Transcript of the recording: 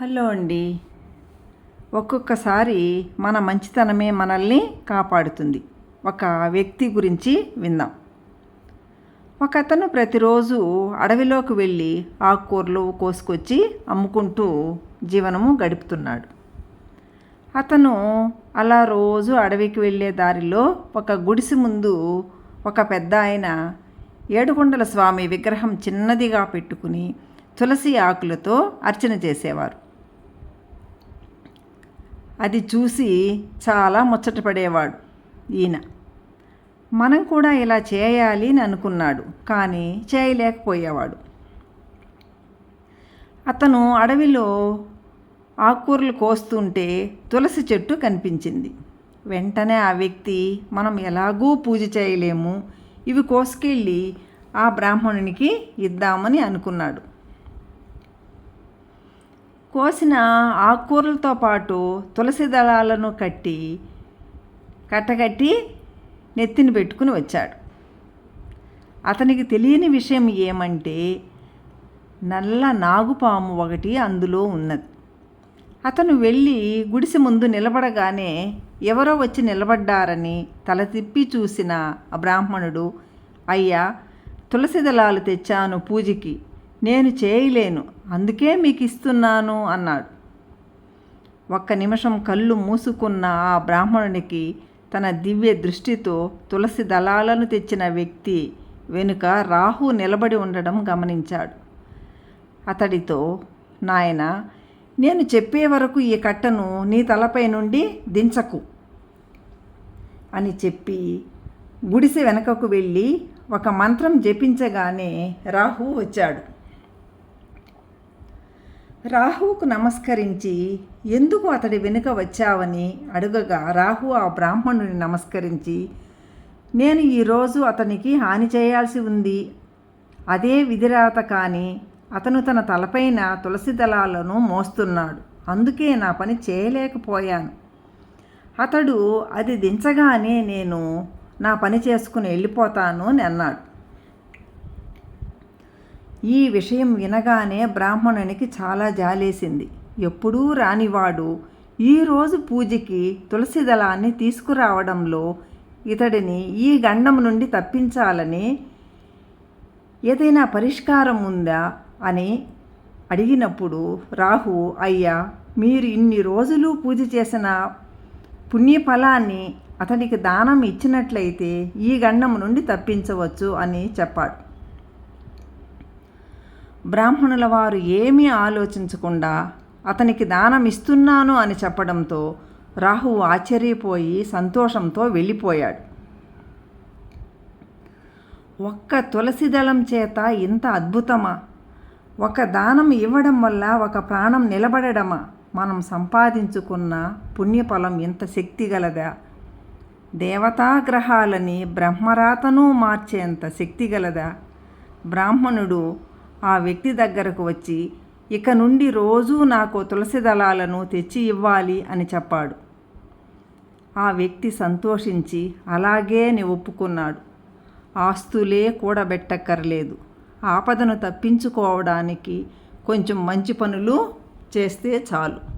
Hello అండి. ఒక్కొక్కసారి మన మంచితనమే మనల్ని కాపాడుతుంది. ఒక వ్యక్తి గురించి విందాం. ఒక అతను ప్రతిరోజు అడవిలోకి వెళ్ళి ఆకుకూరలు కోసుకొచ్చి అమ్ముకుంటూ జీవనము గడుపుతున్నాడు. అతను అలా రోజు అడవికి వెళ్ళే దారిలో ఒక గుడిసె ముందు ఒక పెద్ద ఆయన ఏడుకొండల స్వామి విగ్రహం చిన్నదిగా పెట్టుకుని తులసి ఆకులతో అర్చన చేసేవారు. అది చూసి చాలా ముచ్చటపడేవాడు ఈయన. మనం కూడా ఇలా చేయాలి అని అనుకున్నాడు కానీ చేయలేకపోయేవాడు. అతను అడవిలో ఆకుకూరలు కోస్తుంటే తులసి చెట్టు కనిపించింది. వెంటనే ఆ వ్యక్తి మనం ఎలాగూ పూజ చేయలేము ఇవి కోసుకెళ్ళి ఆ బ్రాహ్మణునికి ఇద్దామని అనుకున్నాడు. కోసిన ఆకుకూరలతో పాటు తులసి దళాలను కట్టి కట్టకట్టి నెత్తిన పెట్టుకుని వచ్చాడు. అతనికి తెలియని విషయం ఏమంటే నల్ల నాగుపాము ఒకటి అందులో ఉన్నది. అతను వెళ్ళి గుడిసె ముందు నిలబడగానే ఎవరో వచ్చి నిలబడ్డారని తల తిప్పి చూసిన బ్రాహ్మణుడు అయ్యా తులసి దళాలు తెచ్చాను పూజకి. నేను చేయలేను అందుకే మీకు ఇస్తున్నాను అన్నాడు. ఒక్క నిమిషం కళ్ళు మూసుకున్న ఆ బ్రాహ్మణునికి తన దివ్య దృష్టితో తులసి దళాలను తెచ్చిన వ్యక్తి వెనుక రాహు నిలబడి ఉండడం గమనించాడు. అతడితో నాయన నేను చెప్పే వరకు ఈ కట్టను నీ తలపై నుండి దించకు అని చెప్పి గుడిసె వెనకకు వెళ్ళి ఒక మంత్రం జపించగానే రాహు వచ్చాడు. రాహువుకు నమస్కరించి ఎందుకు అతడి వెనుక వచ్చావని అడుగగా రాహు ఆ బ్రాహ్మణుని నమస్కరించి నేను ఈరోజు అతనికి హాని చేయాల్సి ఉంది. అదే విధిరాత కానీ అతను తన తలపైన తులసి దళాలను మోస్తున్నాడు. అందుకే నా పని చేయలేకపోయాను. అతడు అది దించగానే నేను నా పని చేసుకుని వెళ్ళిపోతాను అని అన్నాడు. ఈ విషయం వినగానే బ్రాహ్మణునికి చాలా జాలేసింది. ఎప్పుడూ రానివాడు ఈరోజు పూజకి తులసి దళాన్ని తీసుకురావడంలో ఇతడిని ఈ గండం నుండి తప్పించాలని ఏదైనా పరిష్కారం ఉందా అని అడిగినప్పుడు రాహు అయ్యా మీరు ఇన్ని రోజులు పూజ చేసిన పుణ్యఫలాన్ని అతనికి దానం ఇచ్చినట్లయితే ఈ గండం నుండి తప్పించవచ్చు అని చెప్పాడు. బ్రాహ్మణుల వారు ఏమీ ఆలోచించకుండా అతనికి దానం ఇస్తున్నాను అని చెప్పడంతో రాహువు ఆశ్చర్యపోయి సంతోషంతో వెళ్ళిపోయాడు. ఒక్క తులసి దళం చేత ఇంత అద్భుతమా? ఒక దానం ఇవ్వడం వల్ల ఒక ప్రాణం నిలబడడమా? మనం సంపాదించుకున్న పుణ్యఫలం ఇంత శక్తి గలదా దేవతాగ్రహాలని బ్రహ్మరాతను మార్చేంత శక్తి గలదా బ్రాహ్మణుడు ఆ వ్యక్తి దగ్గరకు వచ్చి ఇక నుండి రోజూ నాకు తులసి దళాలను తెచ్చి ఇవ్వాలి అని చెప్పాడు. ఆ వ్యక్తి సంతోషించి అలాగే అని ఒప్పుకున్నాడు. ఆస్తులే కూడబెట్టక్కర్లేదు. ఆపదను తప్పించుకోవడానికి కొంచెం మంచి పనులు చేస్తే చాలు.